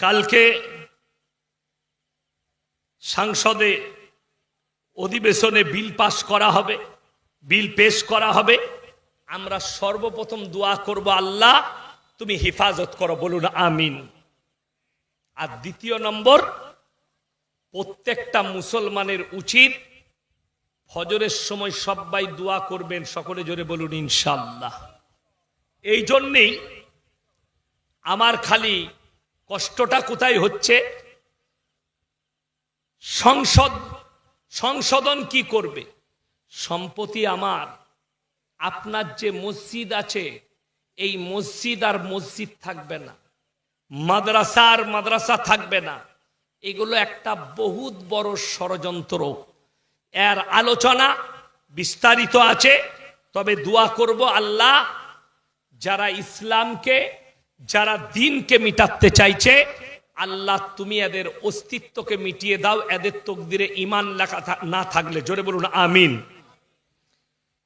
কালকে সংসদে অধিবেশনে বিল পাস করা হবে, বিল পেশ করা হবে। আমরা সর্বপ্রথম দোয়া করব, আল্লাহ, তুমি হেফাজত করো, বলুন আমিন। আর দ্বিতীয় নম্বর, প্রত্যেকটা মুসলমানের উচিত ফজরের সময় সবাই দোয়া করবেন, সকলে জোরে বলুন ইনশাল্লাহ এই জন্যেই আমার খালি কষ্টটা কোথায় হচ্ছে? সংসদ, সংশোধন কি করবে? সম্পত্তি আমার। আপনার যে মসজিদ আছে, এই মসজিদ আর মসজিদ থাকবে না। মাদ্রাসা আর মাদ্রাসা থাকবে না। এগুলো একটা বহুত বড় ষড়যন্ত্র। এর আলোচনা বিস্তারিত আছে, তবে দোয়া করব আল্লাহ, যারা ইসলামকে যারা দিনকে মিটাতে চাইছে, আল্লাহ তুমি এদের অস্তিত্বকে মিটিয়ে দাও, এদের তকদিরে ইমান লেখা না থাকলে। জোরে বলুন, আমিন।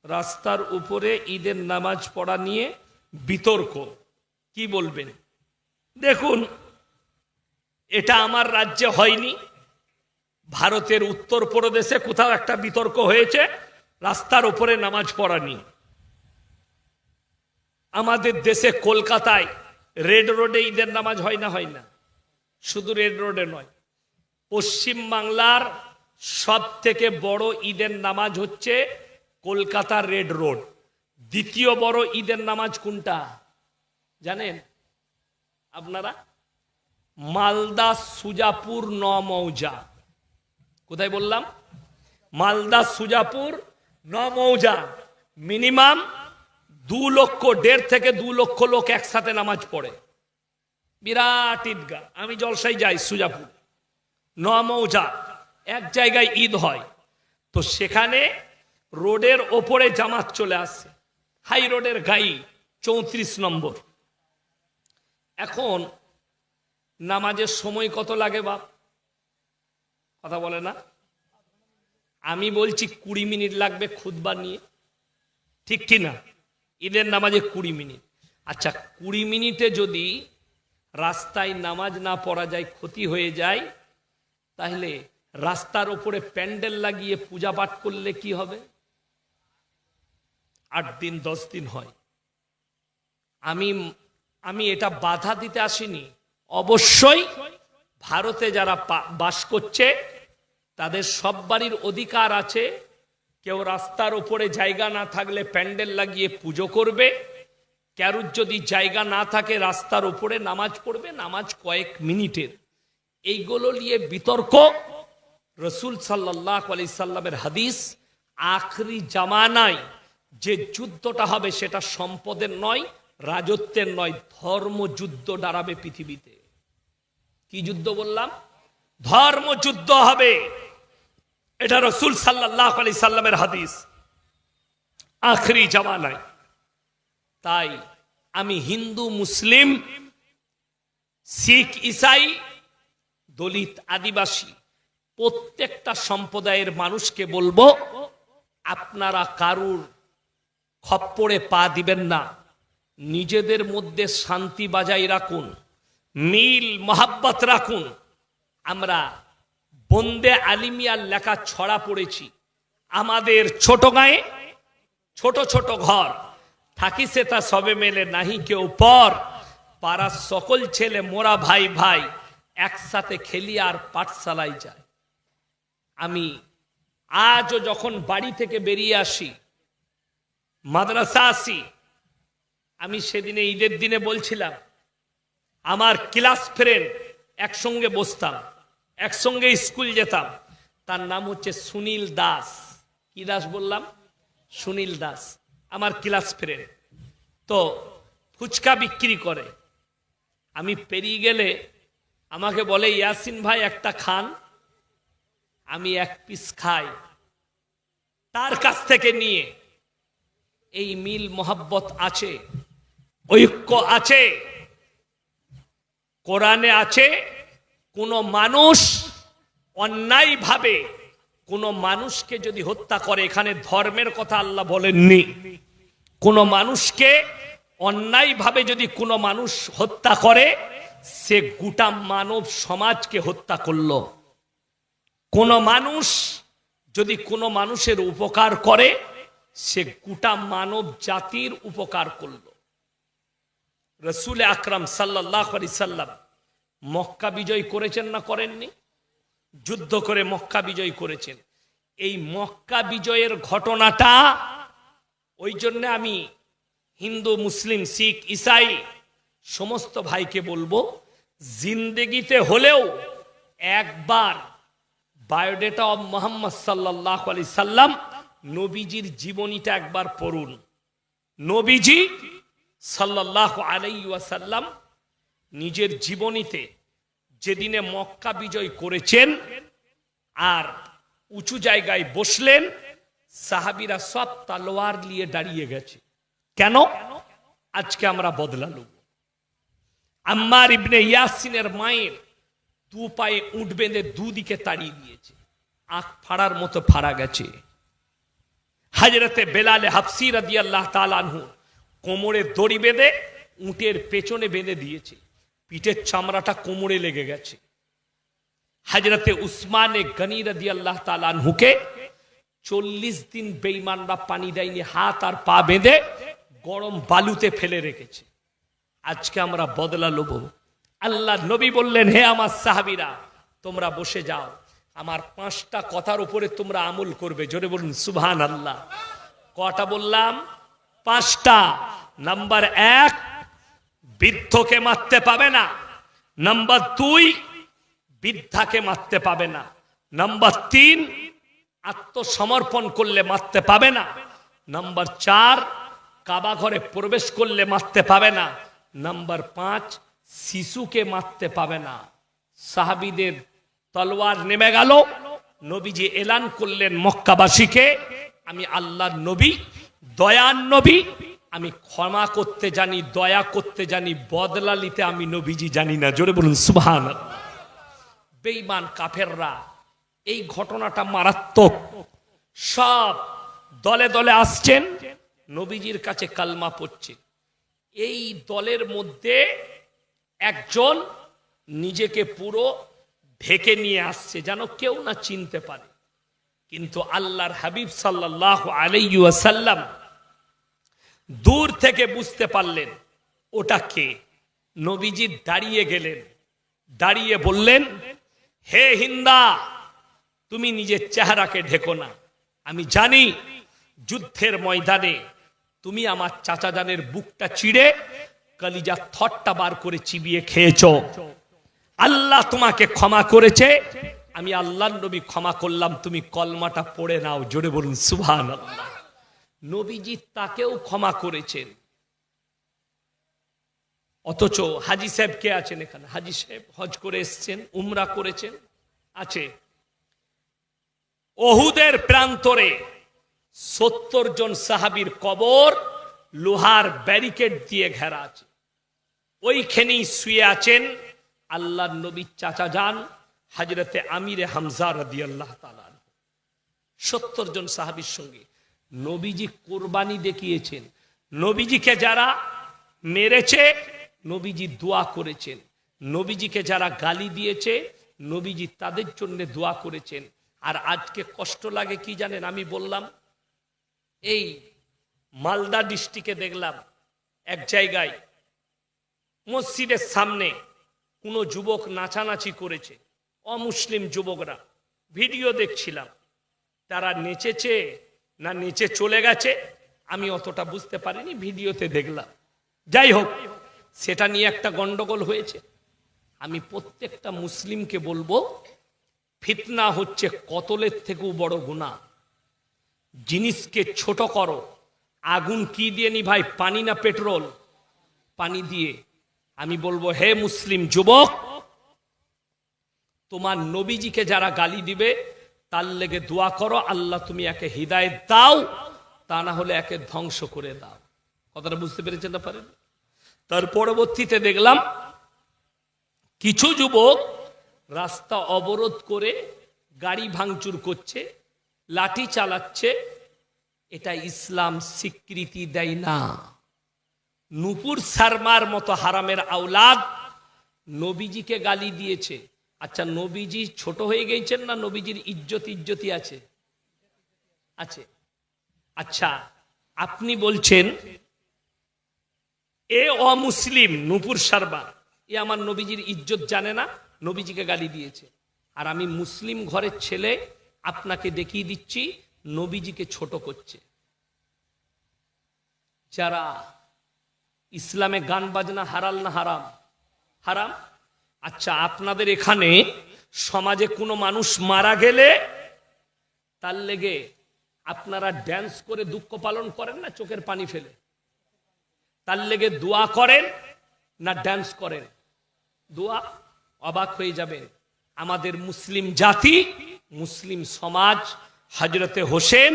রাস্তার উপরে ঈদের নামাজ পড়া নিয়ে বিতর্ক। কি বলবেন? দেখুন, এটা আমার রাজ্যে হয়নি। ভারতের উত্তরপ্রদেশে কোথাও একটা বিতর্ক হয়েছে, রাস্তার উপরে নামাজ পড়া নিয়ে। আমাদের দেশে কলকাতায় রেড রোডে ঈদের নামাজ হয় না হয় না। শুধু রেড রোডে নয়। পশ্চিম বাংলার সব থেকে বড় ঈদের নামাজ হচ্ছে কলকাতার রেড রোড। দ্বিতীয় বড় ঈদের নামাজ কোনটা? জানেন? আপনারা? মালদা সুজাপুর ন মৌজা কোথায় বললাম? মালদা সুজাপুর ন মৌজা মিনিমাম দু লক্ষ, দেড় থেকে দু লক্ষ লোক একসাথে নামাজ পড়ে। বিরাট ঈদগা আমি জলসাই যাই, সুজাপুর। ন মৌজা এক জায়গায় ঈদ হয়। তো সেখানে রোডের ওপরে জামাত চলে আসে। হাই রোডের গাই, চৌত্রিশ নম্বর। এখন নামাজের সময় কত লাগে বাপ? কথা বলে না? আমি বলছি কুড়ি মিনিট লাগবে খুদবা নিয়ে। ঠিক কি না? ঈদের নামাজে কুড়ি মিনিট। আচ্ছা কুড়ি মিনিটে যদি রাস্তায় নামাজ না পড়া যায়, ক্ষতি হয়ে যায়, তাহলে রাস্তার ওপরে প্যান্ডেল লাগিয়ে পূজা পাঠ করলে কি হবে? আট দিন, দশ দিন হয়। আমি আমি এটা বাধা দিতে আসিনি। অবশ্যই ভারতে যারা বাস করছে, তাদের সব বাড়ির অধিকার আছে। কেউ রাস্তার ওপরে জায়গা না থাকলে প্যান্ডেল লাগিয়ে পুজো করবে। কারুর যদি জায়গা না থাকে, রাস্তার ওপরে নামাজ পড়বে, নামাজ কয়েক মিনিটের। এইগুলো নিয়ে বিতর্ক। রসুল সাল্লাহ আলি সাল্লামের হাদিস, আখরি জামানায় যে যুদ্ধটা হবে সেটা সম্পদের নয়, রাজত্বের নয়, ধর্মযুদ্ধ দাঁড়াবে পৃথিবীতে। কি যুদ্ধ বললাম? ধর্মযুদ্ধ হবে। এটা রসুল সাল্লাহ আলি সাল্লামের হাদিস। আখরি জামানায়। তাই আমি হিন্দু, মুসলিম, শিখ, ইসাই, দলিত, আদিবাসী, প্রত্যেকটা সম্প্রদায়ের মানুষকে বলব, আপনারা কারুর খপ্পরে পা দিবেন না। নিজেদের মধ্যে শান্তি বাজাই রাখুন, মিল, মহাব্বত রাখুন। আমরা বন্দে আলিমিয়ার লেখা ছড়া পড়েছি। আমাদের ছোট গায়ে ছোট ছোট ঘর। থাকি সে তা সবে মেলে নাহি কেউ পর। পাড়ার সকল ছেলে মোরা ভাই ভাই একসাথে খেলি আর পাঠশালায় যায়। আমি আজও যখন বাড়ি থেকে বেরিয়ে আসি, মাদ্রাসা আসি, আমি সেদিনে ঈদের দিনে বলছিলাম, আমার ক্লাস ফ্রেন্ড একসঙ্গে বসতাম। একসঙ্গে স্কুল যেতাম। তার নাম হচ্ছে সুনীল দাস। কি দাস বললাম? সুনীল দাস, আমার ক্লাস ফ্রেন্ড। তো ফুচকা বিক্রি করে। আমি পেরিয়ে গেলে আমাকে বলে, ইয়াসিন ভাই, একটা খান, আমি এক পিস খাই। তার কাছ থেকে নিয়ে এই মিল মোহাব্বত আছে, ঐক্য আছে, কোরআনে আছে কোনো মানুষ অন্যায়ভাবে কোনো মানুষকে যদি হত্যা করে, এখানে ধর্মের কথা আল্লাহ বলেননি। কোনো মানুষকে অন্যায়ভাবে যদি কোনো মানুষ হত্যা করে, সে গোটা মানব সমাজকে হত্যা করল। কোন মানুষ যদি কোনো মানুষের উপকার করে, সে গোটা মানব জাতির উপকার করল। রসুল আকরাম সাল্লাহ সাল্লাম মক্কা বিজয় করেছেন না করেননি? যুদ্ধ করে মক্কা বিজয় করেছেন। এই মক্কা বিজয়ের ঘটনাটা, ওই জন্য আমি হিন্দু, মুসলিম, শিখ, ইসাই সমস্ত ভাইকে বলব, জিন্দেগিতে হলেও একবার বায়োডেটা অব মোহাম্মদ সাল্লাহ আলি সাল্লাম নবীজির জীবনীটা একবার পড়ুন। নবীজি সাল্লাহ আলাইসাল্লাম নিজের জীবনীতে যেদিনে মক্কা বিজয় করেছেন আর উঁচু জায়গায় বসলেন, সাহাবিরা সব তালোয়ার নিয়ে দাঁড়িয়ে গেছে। কেন? আজকে আমরা বদলা লব আম্মার ইবনে ইয়াসিনের মায়ের দু পায়ে উঠ বেঁধে দুদিকে তাড়িয়ে দিয়েছে। আখ ফাড়ার মতো ফাড়া গেছে। হাজরতে বেলালে হাফসি রাদি আল্লাহ তালানহু কোমরে দড়ি বেঁধে উটের পেছনে বেঁধে দিয়েছে। পিঠের চামড়াটা কোমরে লেগে গেছে। হাজরতে উসমানে গনি রাদি আল্লাহ তালানহুকে চল্লিশ দিন বেইমানরা পানি দেয়নি, হাত আর পা বেঁধে গরম বালুতে ফেলে রেখেছে। আজকে আমরা বদলা লোব। আল্লাহ নবী বললেন, হে আমার সাহাবিরা, তোমরা বসে যাও। আমার পাঁচটা কথার উপরে তোমরা আমল করবে। জোরে বলুন সুবহান আল্লাহ কটা বললাম? পাঁচটা। নাম্বার এক বৃদ্ধকে মারতে পাবে না। নাম্বার দুই, বৃদ্ধাকে মারতে পাবে না। নাম্বার তিন, আত্মসমর্পণ করলে মারতে পাবে না। নাম্বার চার কাবা ঘরে প্রবেশ করলে মারতে পাবে না। নাম্বার পাঁচ, শিশুকে মারতে পাবে না। সাহাবিদের তলোয়ার নেমে গেল। নবীজি এলান করলেন মক্কাবাসীকে, আমি আল্লাহর নবী দয়ান নবী আমি ক্ষমা করতে জানি, দয়া করতে জানি বদলা নিতে আমি নবীজি জানি না। জোরে বলুন সুবহান বেঈমান কাফেররা, এই ঘটনাটা মারাত্মক। সব দলে দলে আসছেন, নবীজির কাছে কালমা পড়ছে। এই দলের মধ্যে একজন নিজেকে পুরো ঢেকে নিয়ে আসছে, যেন কেউ না চিনতে পারে। কিন্তু আল্লাহর হাবিব সাল্লাহ আলাইসাল্লাম দূর থেকে বুঝতে পারলেন ওটা কে। নবীজি দাঁড়িয়ে গেলেন, দাঁড়িয়ে বললেন, হে হিন্দা, তুমি নিজের চেহারাকে ঢেকো না। আমি জানি যুদ্ধের ময়দানে তুমি আমার চাচাজানের বুকটা চিড়ে কলিজা থটটা বার করে চিবিয়ে খেয়েছ। আল্লাহ তোমাকে ক্ষমা করেছে। আমি আল্লাহ নবী ক্ষমা করলাম। তুমি কলমাটা পড়ে নাও, জোরে বলুন সুভান আল্লাহ নবীজি তাকেও ক্ষমা করেছেন। অথচ হাজি সাহেব কে আছেন এখানে? হাজি সাহেব হজ করে এসছেন, উমরা করেছেন, আছে। ওহুদের প্রান্তরে সত্তর জন সাহাবির কবর লোহার ব্যারিকেড দিয়ে ঘেরা আছে। ওইখানেই শুয়ে আছেন আল্লাহ নবী চাচা যান, হাজরতে আমিরে হামজা রদি আল্লাহ সত্তর জন সাহাবির সঙ্গে নবীজি কোরবানি দেখিয়েছেন। নবীজিকে যারা মেরেছে, নবীজি দোয়া করেছেন। নবীজিকে যারা গালি দিয়েছে, নবীজি তাদের জন্য দোয়া করেছেন। আর আজকে কষ্ট লাগে কি জানেন? আমি বললাম, এই মালদা ডিস্ট্রিক্টে দেখলাম, এক জায়গায় মসজিদের সামনে কোনো যুবক নাচানাচি করেছে, অমুসলিম যুবকরা। ভিডিও দেখছিলাম, তারা নেচেছে না, নিচে চলে গেছে। আমি অতটা বুঝতে পারিনি, ভিডিওতে দেখলাম। যাই হোক, সেটা নিয়ে একটা গন্ডগোল হয়েছে। আমি প্রত্যেকটা মুসলিমকে বলব, ফিতনা হচ্ছে কতলের থেকেও বড় গুণা। জিনিসকে ছোট করো। আগুন কি দিয়ে নি ভাই পানি না পেট্রোল? পানি দিয়ে। আমি বলব, হে মুসলিম যুবক, তোমার নবীজিকে যারা গালি দিবে তার লেগে দোয়া করো, আল্লাহ তুমি একে হৃদায়ত দাও, তা না হলে একে ধ্বংস করে দাও। কথাটা বুঝতে পেরেছেন না পারেন? তার পরবর্তীতে দেখলাম, কিছু যুবক রাস্তা অবরোধ করে গাড়ি ভাঙচুর করছে, লাঠি চালাচ্ছে, এটা ইসলাম স্বীকৃতি দেয় না। নুপুর সারমার মতো হারামের আওলাদ নবীজিকে গালি দিয়েছে। আচ্ছা নবীজি ছোট হয়ে গেছেন না নবীজির ইজ্জত ইজ্জতি আছে? আছে। আচ্ছা আপনি বলছেন, এ অমুসলিম নুপুর সারবার এ আমার নবীজির ইজ্জত জানে না, নবীজিকে গালি দিয়েছে। আর আমি মুসলিম ঘরের ছেলে, আপনাকে দেখিয়ে দিচ্ছি, নবীজিকে ছোট করছে। যারা ইসলামে গান বাজনা হারাল না হারাম? হারাম? আচ্ছা আপনাদের এখানে সমাজে কোনো মানুষ মারা গেলে তার লেগে আপনারা ড্যান্স করে দুঃখ পালন করেন না, চোখের পানি ফেলে? তার লেগে দোয়া করেন না ড্যান্স করেন? দোয়া অবাক হয়ে যাবে। আমাদের মুসলিম জাতি, মুসলিম সমাজ হজরতে হোসেন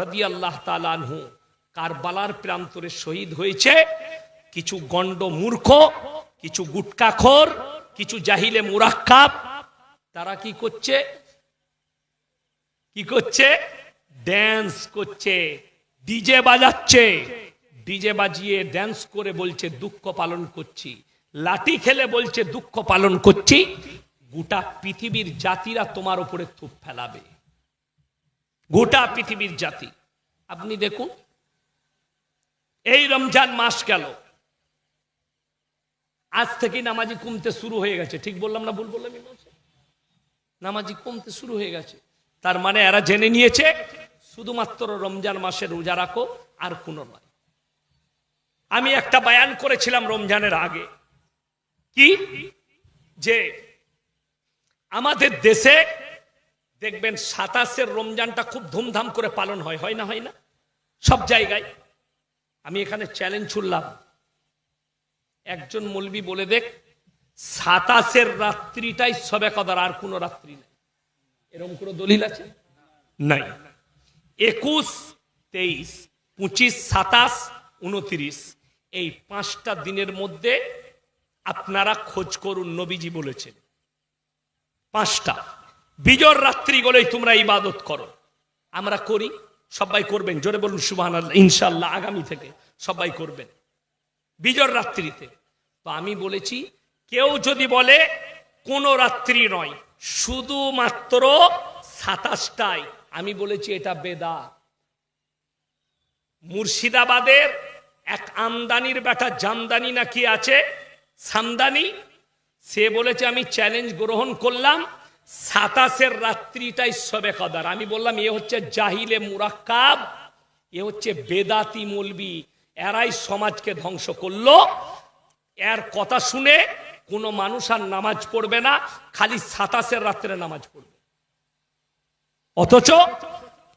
রদি আল্লাহ তালানহু কারবালার প্রান্তরে শহীদ হয়েছে। কিছু গণ্ড মূর্খ, কিছু গুটকাখোর কিছু জাহিলে মুরাক্কাব, তারা কি করছে? কি করছে? ড্যান্স করছে ডিজে বাজাচ্ছে। ডিজে বাজিয়ে ড্যান্স করে বলছে, দুঃখ পালন করছি। লাঠি খেলে বলছে, দুঃখ পালন করছি। গোটা পৃথিবীর জাতিরা তোমার উপরে থুপ ফেলাবে। গোটা পৃথিবীর জাতি। আপনি দেখুন, এই রমজান মাস গেল। আজ থেকেই নামাজি কমতে শুরু হয়ে গেছে। ঠিক বললাম না ভুল বললাম? নামাজি কমতে শুরু হয়ে গেছে। তার মানে এরা জেনে নিয়েছে, শুধুমাত্র রমজান মাসে রোজা রাখো, আর কোনো নয়। আমি একটা বায়ান করেছিলাম রমজানের আগে। কি? যে আমাদের দেশে দেখবেন সাতাশের রমজানটা খুব ধুমধাম করে পালন হয় হয় না হয় না? সব জায়গায়। আমি এখানে চ্যালেঞ্জ ছুড়লাম একজন মলবি বলে দেখ সাতাশের রাত্রিটাই সবে কদার আর কোনো রাত্রি নেই। এরকম কোনো দলিল আছে? নাই। একুশ তেইশ পঁচিশ সাতাশ উনত্রিশ এই পাঁচটা দিনের মধ্যে আপনারা খোঁজ করুন নবীজি বলেছেন। পাঁচটা। বিজর রাত্রি গলেই তোমরা ইবাদত করো। আমরা করি সবাই করবেন। জোরে বলুন সুবাহ ইনশাল্লাহ আগামী থেকে সবাই করবেন। বিজর রাত্রিতে। তো আমি বলেছি, কেউ যদি বলে, কোন রাত্রি নয়, শুধুমাত্র সাতাশটায়। আমি বলেছি, এটা বেদা। মুর্শিদাবাদের এক আমদানির বেটা জামদানি নাকি আছে? সামদানি। সে বলেছে, আমি চ্যালেঞ্জ গ্রহণ করলাম, সাতাশের রাত্রিটাই সবে কদার আমি বললাম, এ হচ্ছে জাহিলে মুরাক্কাব, এ হচ্ছে বেদাতি মলবি। এরাই সমাজকে ধ্বংস করল। এর কথা শুনে কোনো মানুষ আর নামাজ পড়বে না, খালি সাতাশের রাত্রে নামাজ পড়বে। অথচ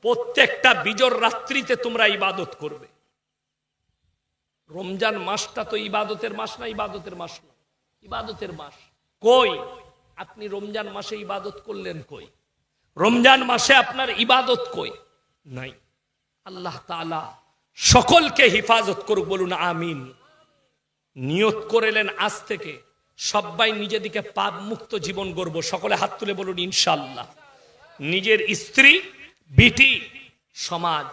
প্রত্যেকটা বিজর রাত্রিতে তোমরা ইবাদত করবে। রমজান মাসটা তো ইবাদতের মাস না, ইবাদতের মাস না। ইবাদতের মাস। কই? আপনি রমজান মাসে ইবাদত করলেন কই? রমজান মাসে আপনার ইবাদত কই? নাই। আল্লাহ তাআলা সকলকে হিফাজত করুক, বলুন আমিন। নিয়ত করেলেন আজ থেকে সবাই নিজেদিকে পাপ মুক্ত জীবন গড়ব। সকলে হাত তুলে বলুন ইনশাল্লাহ নিজের স্ত্রী, বিটি, সমাজ,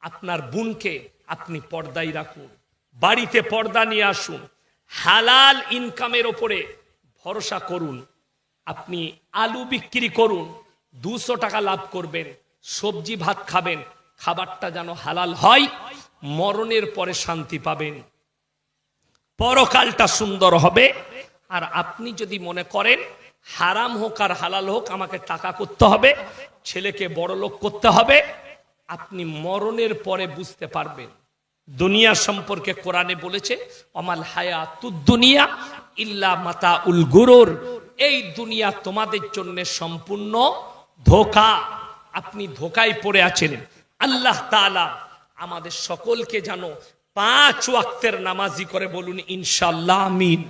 আপনার বোনকে আপনি পর্দায় রাখুন। বাড়িতে পর্দা নিয়ে আসুন। হালাল ইনকামের ওপরে ভরসা করুন। আপনি আলু বিক্রি করুন, দুশো টাকা লাভ করবেন, সবজি ভাত খাবেন খাবারটা যেন হালাল হয়, মরণের পরে শান্তি পাবেন। পরকালটা সুন্দর হবে। আর আপনি যদি মনে করেন, হারাম হোক আর হালাল হোক, আমাকে টাকা করতে হবে, ছেলেকে বড় লোক করতে হবে, আপনি মরণের পরে বুঝতে পারবেন। দুনিয়া সম্পর্কে কোরআনে বলেছে, অমাল হায়া দুনিয়া ইল্লা মাতা উল গুরুর। এই দুনিয়া তোমাদের জন্য সম্পূর্ণ ধোকা। আপনি ধোকায় পড়ে আছেন। আল্লাহ তালা আমাদের সকলকে জানো পাঁচ ওয়াক্তের নামাজি করে বলুন ইনশাল্লাহ আমিন।